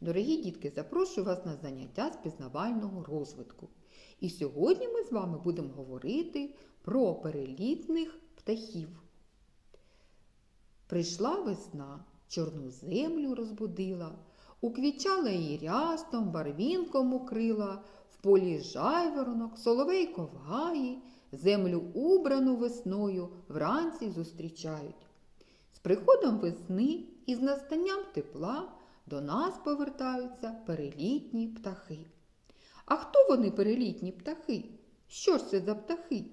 Дорогі дітки, запрошую вас на заняття з пізнавального розвитку. І сьогодні ми з вами будемо говорити про перелітних птахів. Прийшла весна, чорну землю розбудила, уквічала її рястом, барвінком укрила, в полі жайворонок, соловейко в гаї, землю убрану весною вранці зустрічають. З приходом весни і з настанням тепла до нас повертаються перелітні птахи. А хто вони перелітні птахи? Що ж це за птахи?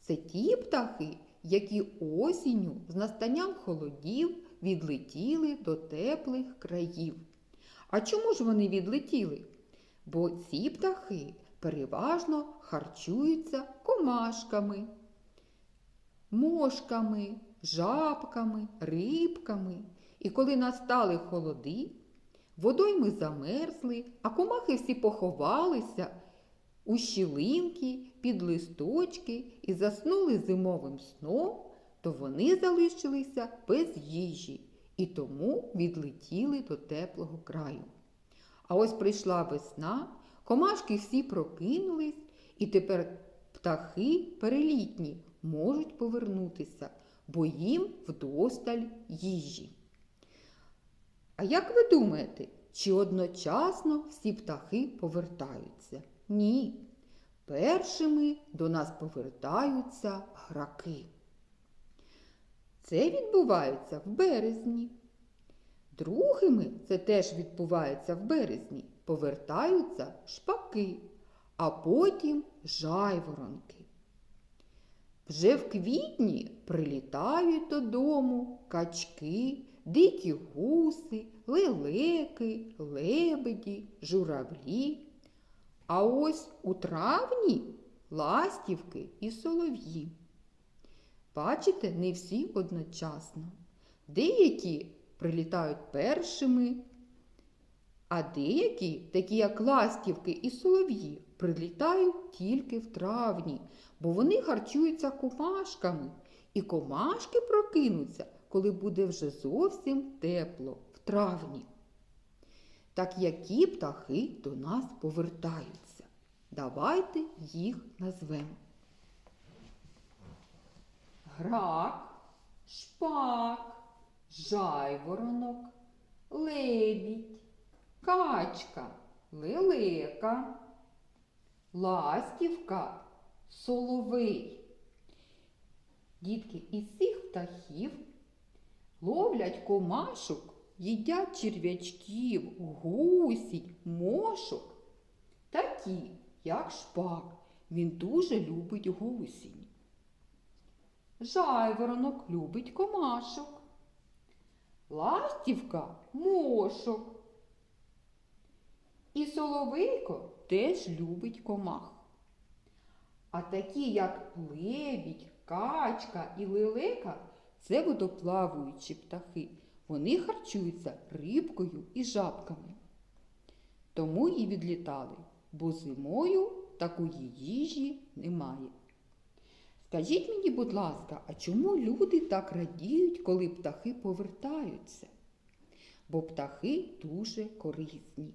Це ті птахи, які осінню з настанням холодів відлетіли до теплих країв. А чому ж вони відлетіли? Бо ці птахи переважно харчуються комашками, мошками, жабками, рибками. І коли настали холоди, водойми замерзли, а комахи всі поховалися у щілинки, під листочки і заснули зимовим сном, то вони залишилися без їжі і тому відлетіли до теплого краю. А ось прийшла весна, комашки всі прокинулись, і тепер птахи перелітні можуть повернутися, бо їм вдосталь їжі. А як ви думаєте, чи одночасно всі птахи повертаються? Ні. Першими до нас повертаються граки. Це відбувається в березні. Другими це теж відбувається в березні. Повертаються шпаки, а потім жайворонки. Вже в квітні прилітають додому качки, дикі гуси, лелеки, лебеді, журавлі. А ось у травні ластівки і солов'ї. Бачите, не всі одночасно. Деякі прилітають першими, а деякі, такі як ластівки і солов'ї, прилітають тільки в травні, бо вони харчуються комашками, і комашки прокинуться, коли буде вже зовсім тепло в травні. Так які птахи до нас повертаються? Давайте їх назвемо. Грак, шпак, жайворонок, лебідь, качка, лелека, ластівка, соловей. Дітки із цих птахів ловлять комашок, їдять черв'ячків, гусінь, мошок, такі, як шпак. Він дуже любить гусінь. Жайворонок любить комашок. Ластівка мошок. І соловейко теж любить комах. А такі, як лебідь, качка і лелека, це водоплаваючі птахи. Вони харчуються рибкою і жабками. Тому і відлітали, бо зимою такої їжі немає. Скажіть мені, будь ласка, а чому люди так радіють, коли птахи повертаються? Бо птахи дуже корисні.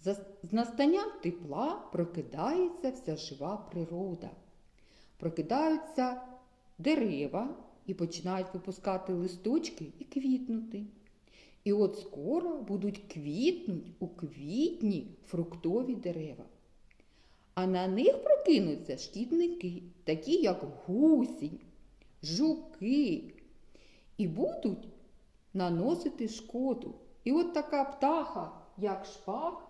З настанням тепла прокидається вся жива природа. Прокидаються дерева і починають випускати листочки і квітнути. І от скоро будуть квітнуть у квітні фруктові дерева. А на них прокинуться шкідники, такі як гусінь, жуки, і будуть наносити шкоду. І от така птаха, як шпак,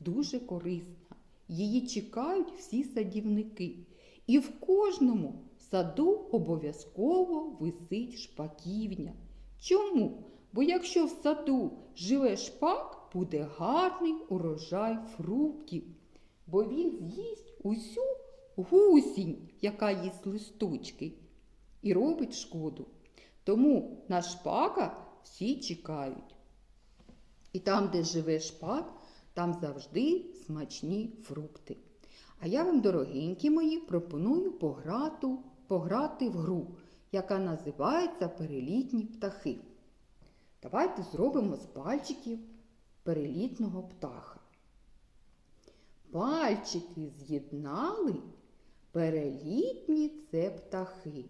дуже корисна. Її чекають всі садівники. І в кожному саду обов'язково висить шпаківня. Чому? Бо якщо в саду живе шпак, буде гарний урожай фруктів, бо він з'їсть усю гусінь, яка їсть листочки, і робить шкоду. Тому на шпака всі чекають. І там, де живе шпак, там завжди смачні фрукти. А я вам, дорогенькі мої, пропоную пограти, пограти в гру, яка називається Перелітні птахи. Давайте зробимо з пальчиків перелітного птаха. Пальчики з'єднали, перелітні це птахи.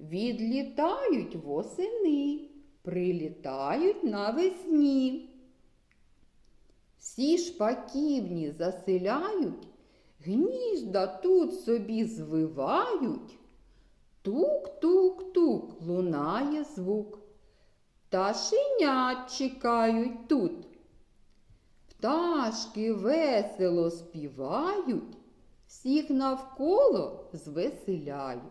Відлітають восени, прилітають навесні. Всі шпаківні заселяють, гнізда тут собі звивають. Тук-тук-тук лунає звук. Пташенят чекають тут. Пташки весело співають, всіх навколо звеселяють.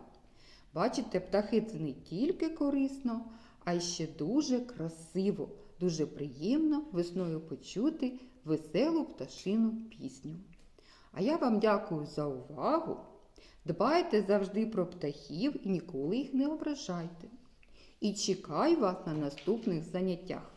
Бачите, птахи це не тільки корисно, а й ще дуже красиво, дуже приємно весною почути веселу пташину пісню. А я вам дякую за увагу. Дбайте завжди про птахів і ніколи їх не ображайте. І чекаю вас на наступних заняттях.